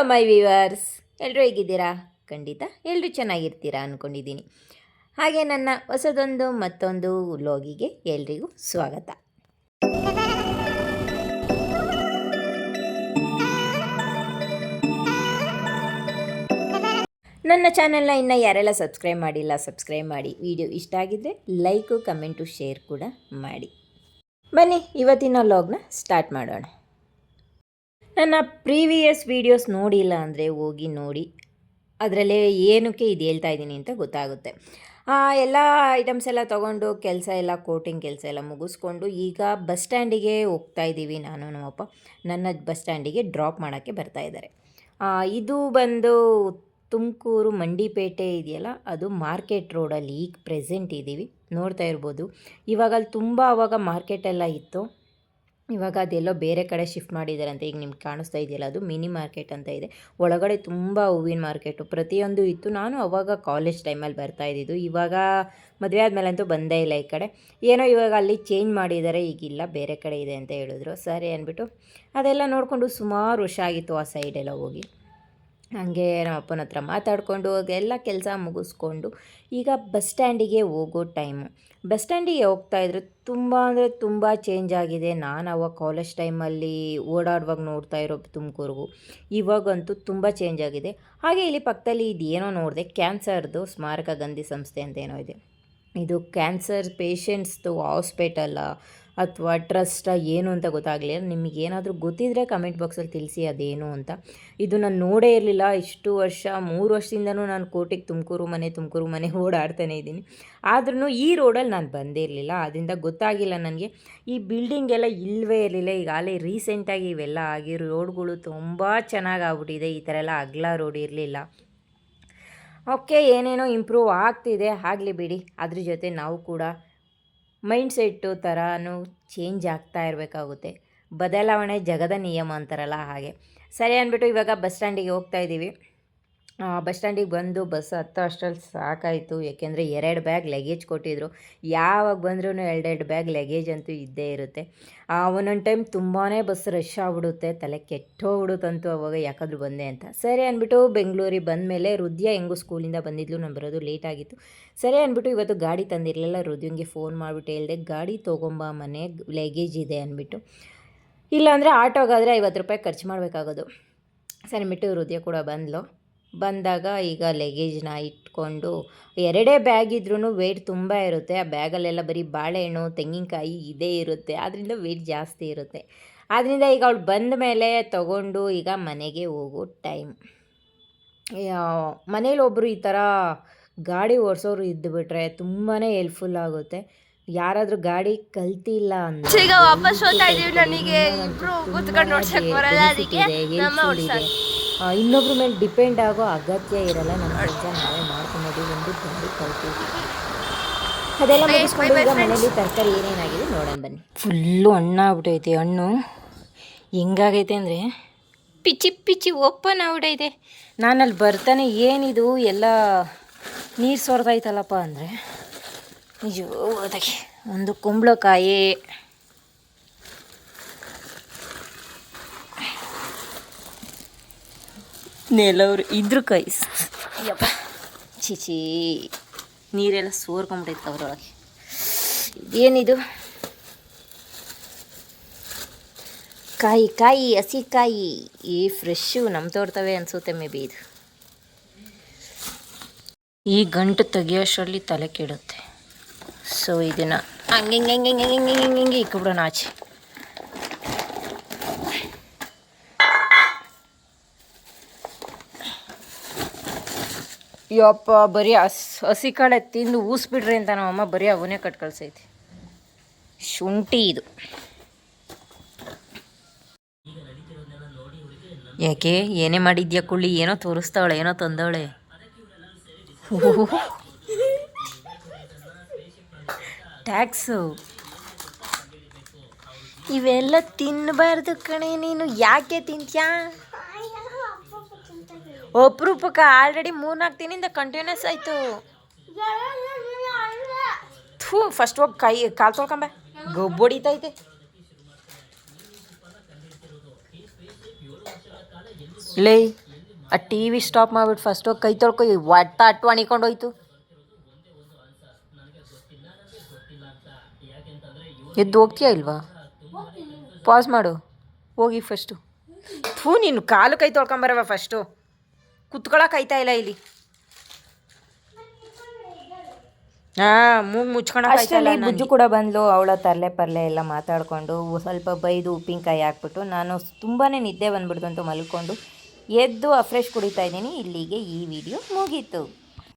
Hello my viewers. ಎಲ್ಲರೂ ಹೇಗಿದ್ದೀರಾ? ಖಂಡಿತ. ಎಲ್ಲರೂ ಚೆನ್ನಾಗಿರ್ತೀರಾ ಅಂದ್ಕೊಂಡಿದ್ದೀನಿ ಹಾಗೆ ನನ್ನ ಹೊಸದೊಂದು ಮತ್ತೊಂದು ಲೋಗಿಗೆ ಎಲ್ರಿಗೂ ಸ್ವಾಗತ. ನನ್ನ ಚಾನಲ್ನ ಇನ್ನು ಯಾರೆಲ್ಲ ಸಬ್ಸ್ಕ್ರೈಬ್ ಮಾಡಿಲ್ಲ, ಸಬ್ಸ್ಕ್ರೈಬ್ ಮಾಡಿ. ವಿಡಿಯೋ ಇಷ್ಟ ಆಗಿದ್ದರೆ ಲೈಕು, ಕಮೆಂಟು, ಶೇರ್ ಕೂಡ ಮಾಡಿ. ಬನ್ನಿ, ಇವತ್ತಿನ ಲಾಗ್ನ ಸ್ಟಾರ್ಟ್ ಮಾಡೋಣ. ನನ್ನ ಪ್ರೀವಿಯಸ್ ವೀಡಿಯೋಸ್ ನೋಡಿಲ್ಲ ಅಂದರೆ ಹೋಗಿ ನೋಡಿ. ಅದರಲ್ಲೇ ಏನಕ್ಕೆ ಇದು ಹೇಳ್ತಾ ಇದ್ದೀನಿ ಅಂತ ಗೊತ್ತಾಗುತ್ತೆ. ಎಲ್ಲ ಐಟಮ್ಸ್ ಎಲ್ಲ ತೊಗೊಂಡು ಕೆಲಸ ಎಲ್ಲ ಕೋಟಿಂಗ್ ಕೆಲಸ ಎಲ್ಲ ಮುಗಿಸ್ಕೊಂಡು ಈಗ ಬಸ್ ಸ್ಟ್ಯಾಂಡಿಗೆ ಹೋಗ್ತಾ ಇದ್ದೀವಿ ನಾನು, ನಮ್ಮಪ್ಪ. ನನ್ನ ಬಸ್ ಸ್ಟ್ಯಾಂಡಿಗೆ ಡ್ರಾಪ್ ಮಾಡೋಕ್ಕೆ ಬರ್ತಾ ಇದ್ದಾರೆ. ಇದು ಬಂದು ತುಮಕೂರು ಮಂಡಿಪೇಟೆ ಇದೆಯಲ್ಲ, ಅದು ಮಾರ್ಕೆಟ್ ರೋಡಲ್ಲಿ ಈಗ ಪ್ರೆಸೆಂಟ್ ಇದ್ದೀವಿ ನೋಡ್ತಾ ಇರ್ಬೋದು. ಇವಾಗ ಅಲ್ಲಿ ತುಂಬ ಆವಾಗ ಮಾರ್ಕೆಟೆಲ್ಲ ಇತ್ತು. ಇವಾಗ ಅದೆಲ್ಲೋ ಬೇರೆ ಕಡೆ ಶಿಫ್ಟ್ ಮಾಡಿದ್ದಾರೆ ಅಂತ ಈಗ ನಿಮ್ಗೆ ಕಾಣಿಸ್ತಾ ಇದೆಯಲ್ಲ, ಅದು ಮಿನಿ ಮಾರ್ಕೆಟ್ ಅಂತ ಇದೆ. ಒಳಗಡೆ ತುಂಬ ಹೂವಿನ ಮಾರ್ಕೆಟು. ಪ್ರತಿಯೊಂದು ಇತ್ತು. ನಾನು ಅವಾಗ ಕಾಲೇಜ್ ಟೈಮಲ್ಲಿ ಬರ್ತಾ ಇದ್ದಿದ್ದು. ಇವಾಗ ಮದುವೆ ಆದಮೇಲಂತೂ ಬಂದೇ ಇಲ್ಲ ಈ ಕಡೆ. ಏನೋ ಇವಾಗ ಅಲ್ಲಿ ಚೇಂಜ್ ಮಾಡಿದ್ದಾರೆ ಈಗಿಲ್ಲ, ಬೇರೆ ಕಡೆ ಇದೆ ಅಂತ ಹೇಳಿದ್ರು. ಸರಿ ಅಂದ್ಬಿಟ್ಟು ಅದೆಲ್ಲ ನೋಡಿಕೊಂಡು ಸುಮಾರು ವರ್ಷ ಆಗಿತ್ತು ಆ ಸೈಡೆಲ್ಲ ಹೋಗಿ. ಹಾಗೆ ನಮ್ಮ ಅಪ್ಪನ ಹತ್ರ ಮಾತಾಡಿಕೊಂಡು ಎಲ್ಲ ಕೆಲಸ ಮುಗಿಸ್ಕೊಂಡು ಈಗ ಬಸ್ ಸ್ಟ್ಯಾಂಡಿಗೆ ಹೋಗೋ ಟೈಮು. ಬಸ್ ಸ್ಟ್ಯಾಂಡಿಗೆ ಹೋಗ್ತಾ ಇದ್ರೆ ತುಂಬ ಅಂದರೆ ತುಂಬ ಚೇಂಜ್ ಆಗಿದೆ. ನಾನು ಅವಾಗ ಕಾಲೇಜ್ ಟೈಮಲ್ಲಿ ಓಡಾಡುವಾಗ ನೋಡ್ತಾ ಇರೋ ತುಮಕೂರಿಗೂ ಇವಾಗಂತೂ ತುಂಬ ಚೇಂಜ್ ಆಗಿದೆ. ಹಾಗೆ ಇಲ್ಲಿ ಪಕ್ಕದಲ್ಲಿ ಇದೇನೋ ನೋಡಿದೆ, ಕ್ಯಾನ್ಸರ್ದು ಸ್ಮಾರಕ ಗಂಧಿ ಸಂಸ್ಥೆ ಅಂತ ಏನೋ ಇದೆ. ಇದು ಕ್ಯಾನ್ಸರ್ ಪೇಷಂಟ್ಸ್ದು ಹಾಸ್ಪಿಟಲ್ಲ ಅಥವಾ ಟ್ರಸ್ಟ ಏನು ಅಂತ ಗೊತ್ತಾಗಲಿಲ್ಲ ನಿಮಗೆ ಏನಾದರೂ ಗೊತ್ತಿದ್ದರೆ ಕಮೆಂಟ್ ಬಾಕ್ಸಲ್ಲಿ ತಿಳಿಸಿ ಅದೇನು ಅಂತ. ಇದು ನಾನು ನೋಡೇ ಇರಲಿಲ್ಲ, ಇಷ್ಟು ವರ್ಷ, ಮೂರು ವರ್ಷದಿಂದನೂ ನಾನು ಕೋಟೆಗೆ ತುಮಕೂರು ಮನೆ ತುಮಕೂರು ಮನೆ ಓಡಾಡ್ತಾನೆ ಇದ್ದೀನಿ. ಆದ್ರೂ ಈ ರೋಡಲ್ಲಿ ನಾನು ಬಂದೇ ಇರಲಿಲ್ಲ ಅದರಿಂದ ಗೊತ್ತಾಗಿಲ್ಲ ನನಗೆ. ಈ ಬಿಲ್ಡಿಂಗ್ ಎಲ್ಲ ಇಲ್ಲವೇ ಇರಲಿಲ್ಲ ಈಗಾಗಲೇ ರೀಸೆಂಟಾಗಿ ಇವೆಲ್ಲ ಆಗಿ ರೋಡ್ಗಳು ತುಂಬ ಚೆನ್ನಾಗಿ ಆಗ್ಬಿಟ್ಟಿದೆ ಈ ಥರ ಎಲ್ಲ ಅಗ್ಲ ರೋಡ್ ಇರಲಿಲ್ಲ. ಓಕೆ ಏನೇನೋ ಇಂಪ್ರೂವ್ ಆಗ್ತಿದೆ, ಆಗಲಿ ಬಿಡಿ. ಅದ್ರ ಜೊತೆ ನಾವು ಕೂಡ ಮೈಂಡ್ ಸೆಟ್ಟು ಥರನೂ ಚೇಂಜ್ ಆಗ್ತಾ ಇರಬೇಕಾಗುತ್ತೆ. ಬದಲಾವಣೆ ಜಗದ ನಿಯಮ ಅಂತಾರಲ್ಲ ಹಾಗೆ. ಸರಿ ಅಂದ್ಬಿಟ್ಟು ಇವಾಗ ಬಸ್ ಸ್ಟ್ಯಾಂಡಿಗೆ ಹೋಗ್ತಾ ಇದ್ದೀವಿ. ಬಸ್ ಸ್ಟ್ಯಾಂಡಿಗೆ ಬಂದು ಬಸ್ ಹತ್ತೋ ಅಷ್ಟರಲ್ಲಿ ಸಾಕಾಯಿತು. ಯಾಕೆಂದರೆ ಎರಡು ಬ್ಯಾಗ್ ಲಗೇಜ್ ಕೊಟ್ಟಿದ್ರು. ಯಾವಾಗ ಬಂದ್ರೂ ಎರಡೆರಡು ಬ್ಯಾಗ್ ಲಗೇಜ್ ಅಂತೂ ಇದ್ದೇ ಇರುತ್ತೆ. ಒಂದೊಂದು ಟೈಮ್ ತುಂಬಾ ಬಸ್ ರಶ್ ಆಗ್ಬಿಡುತ್ತೆ. ತಲೆ ಕೆಟ್ಟೋಗ್ಬಿಡುತ್ತಂತೂ ಅವಾಗ ಯಾಕಾದರೂ ಬಂದೆ ಅಂತ. ಸರಿ ಅಂದ್ಬಿಟ್ಟು ಬೆಂಗಳೂರಿಗೆ ಬಂದಮೇಲೆ ಹೃದಯ ಹೆಂಗು ಸ್ಕೂಲಿಂದ ಬಂದಿದ್ಲು. ನಾನು ಬರೋದು ಲೇಟ್ ಆಗಿತ್ತು. ಸರಿ ಅಂದ್ಬಿಟ್ಟು ಇವತ್ತು ಗಾಡಿ ತಂದಿರಲಿಲ್ಲ. ಹೃದಯಂಗೆ ಫೋನ್ ಮಾಡಿಬಿಟ್ಟು ಹೇಳಿದೆ, ಗಾಡಿ ತೊಗೊಂಬ ಮನೆ, ಲಗೇಜ್ ಇದೆ ಅಂದ್ಬಿಟ್ಟು. ಇಲ್ಲಾಂದರೆ ಆಟೋಗಾದರೆ ಐವತ್ತು ರೂಪಾಯಿ ಖರ್ಚು ಮಾಡಬೇಕಾಗೋದು. ಸರಿ ಬಿಟ್ಟು ಹೃದಯ ಕೂಡ ಬಂದ್ಲು. ಬಂದಾಗ ಈಗ ಲಗೇಜ್ನ ಇಟ್ಕೊಂಡು ಎರಡೇ ಬ್ಯಾಗ್ ಇದ್ರೂ ವೆಯ್ಟ್ ತುಂಬ ಇರುತ್ತೆ. ಆ ಬ್ಯಾಗಲ್ಲೆಲ್ಲ ಬರೀ ಬಾಳೆಹಣ್ಣು, ತೆಂಗಿನಕಾಯಿ ಇದೇ ಇರುತ್ತೆ. ಆದ್ದರಿಂದ ವೆಯ್ಟ್ ಜಾಸ್ತಿ ಇರುತ್ತೆ. ಆದ್ದರಿಂದ ಈಗ ಅವಳು ಬಂದ ಮೇಲೆ ತಗೊಂಡು ಈಗ ಮನೆಗೆ ಹೋಗೋ ಟೈಮ್ ಮನೇಲಿ ಒಬ್ಬರು ಈ ಥರ ಗಾಡಿ ಓಡಿಸೋರು ಇದ್ದುಬಿಟ್ರೆ ತುಂಬಾ ಹೆಲ್ಪ್ಫುಲ್ ಆಗುತ್ತೆ. ಯಾರಾದರೂ ಗಾಡಿ ಕಲ್ತಿಲ್ಲ ಅಂತ ಈಗ ವಾಪಸ್ ಹೋಗ್ತಾ ಇದೀವಿ ನನಗೆ ಇಬ್ರು ಕೂತ್ಕೊಂಡು ನೋಡ್ಸಕ್ ಬರಲ್ಲ. ಅದಕ್ಕೆ ನಮ್ಮ ಓಡ್ಸೋದು. ಇನ್ನೊಬ್ರ ಮೇಲೆ ಡಿಪೆಂಡ್ ಆಗೋ ಅಗತ್ಯ ಇರಲ್ಲ. ನಮ್ಮ ಕೆಲಸ ನಾವೇ ಮಾಡ್ಕೊಂಡು ಒಂದು ಗಾಡಿ ಕಲ್ತೀವಿ ಅದೆಲ್ಲ ಮುಗಿಸ್ಕೊಂಡು ಈಗ ಮನೇಲಿ ತರಕಾರಿ ಏನೇನಾಗಿದೆ ನೋಡೋಣ ಬನ್ನಿ. ಫುಲ್ಲು ಹಣ್ಣಾಗ್ಬಿಟ್ಟೈತೆ ಹಣ್ಣು. ಹೆಂಗಾಗೈತೆ ಅಂದರೆ? ಪಿಚಿ ಪಿಚಿ ಓಪನ್ ಆಗ್ಬಿಟ್ಟೈತೆ ನಾನಲ್ಲಿ ಬರ್ತಾನೆ ಏನಿದು? ಎಲ್ಲ ನೀರು ಸೊರ್ದೈತಲ್ಲಪ್ಪ ಅಂದರೆ? ನಿಜವಾಗಿ ಒಂದು ಕುಂಬಳಕಾಯಿ. ನೆಲವ್ರು ಇದ್ರ ಕೈ. ಯಪ್ಪ ಚೀಚಿ ನೀರೆಲ್ಲ ಸೋರ್ಕೊಂಬಿಟ್ಟೈತೆ ಅವರೊಳಗೆ. ಇದೇನಿದು? ಕಾಯಿ ಕಾಯಿ ಹಸಿ ಕಾಯಿ. ಈ ಫ್ರೆಶ್ಶು ನಮ್ಮ ತೋರ್ತವೆ ಅನಿಸುತ್ತೆ ಮೇ ಬಿ ಇದು. ಈ ಗಂಟು ತೆಗಿಯೋಷ್ಟರಲ್ಲಿ ತಲೆ ಕೆಡುತ್ತೆ. ಸೊ ಇದನ್ನು ಹಂಗೆ ಹಿಂಗೆ ಹಿಂಗೆ ಹಿಂಗೆ ಹಿಂಗೆ ಹಿಂಗೆ ಹಿಂಗೆ ಹಿಂಗೆ ಇಕ್ಬಿಡೋಣ ಆಚೆ. ಯಪ್ಪ ಬರೀ ಹಸ್ ಹಸಿ ಕಾಳೆ ತಿಂದು ಊಸ್ಬಿಡ್ರಿ ಅಂತ ನಮ್ಮಮ್ಮ ಬರೀ ಅವನೇ ಕಟ್ ಕಳ್ಸೈತಿ. ಶುಂಠಿ ಇದು. ಯಾಕೆ ಏನೇ ಮಾಡಿದ್ಯಾ ಕುಳ್ಳಿ ಏನೋ ತೋರಿಸ್ತಾವಳೆ ಏನೋ ತಂದವಳೆ. ಟ್ಯಾಕ್ಸು ಇವೆಲ್ಲ ತಿನ್ನಬಾರ್ದು ಕಣೆ, ನೀನು ಯಾಕೆ ತಿಂತ್ಯಾ? ಅಪರೂಪಕ್ಕ ಆಲ್ರೆಡಿ ಮೂರ್ನಾಲ್ಕು ದಿನದಿಂದ ಕಂಟಿನ್ಯೂಸ್ ಆಯಿತು. ಥೂ ಫಸ್ಟ್ ಹೋಗಿ ಕೈ, ಕಾಲು ತೊಳ್ಕೊಂಬ. ಗೊಬ್ಬೊಡಿತೈತೆ ಲೇ, ಆ ಟಿ ವಿ ಸ್ಟಾಪ್ ಮಾಡಿಬಿಟ್ಟು ಫಸ್ಟ್ ಹೋಗಿ ಕೈ ತೊಳ್ಕೊ ಒಟ್ಟ ಅಟ್ಟು ಅಣಿಕೊಂಡೋಯ್ತು ಎದ್ದು ಹೋಗ್ತೀಯಾ ಇಲ್ವಾ? ಪಾಸ್ ಮಾಡು. ಹೋಗಿ ಫಸ್ಟು ಥೂ ನೀನು ಕಾಲು ಕೈ ತೊಳ್ಕೊಂಬರವ ಫಸ್ಟು ಕುತ್ಕೊಳಕ್ಕೆ ಆಯ್ತಾ ಇಲ್ಲ ಇಲ್ಲಿ. ಹಾಂ ಮೂಗು ಮುಚ್ಕೊಂಡು ಅಷ್ಟರಲ್ಲಿ ಬುಜ್ಜು ಕೂಡ ಬಂದ್ಲು ಅವಳ ತರಲೆ ಪರ್ಲೆ ಎಲ್ಲ ಮಾತಾಡಿಕೊಂಡು ಸ್ವಲ್ಪ ಬೈದು ಉಪ್ಪಿನಕಾಯಿ ಹಾಕ್ಬಿಟ್ಟು ನಾನು ತುಂಬಾ ನಿದ್ದೆ ಬಂದ್ಬಿಡ್ತು ಅಂತ ಮಲ್ಕೊಂಡು ಎದ್ದು ಫ್ರೆಶ್ ಕುಡಿತಾ ಇದ್ದೀನಿ. ಇಲ್ಲಿಗೆ ಈ ವಿಡಿಯೋ ಮುಗೀತು.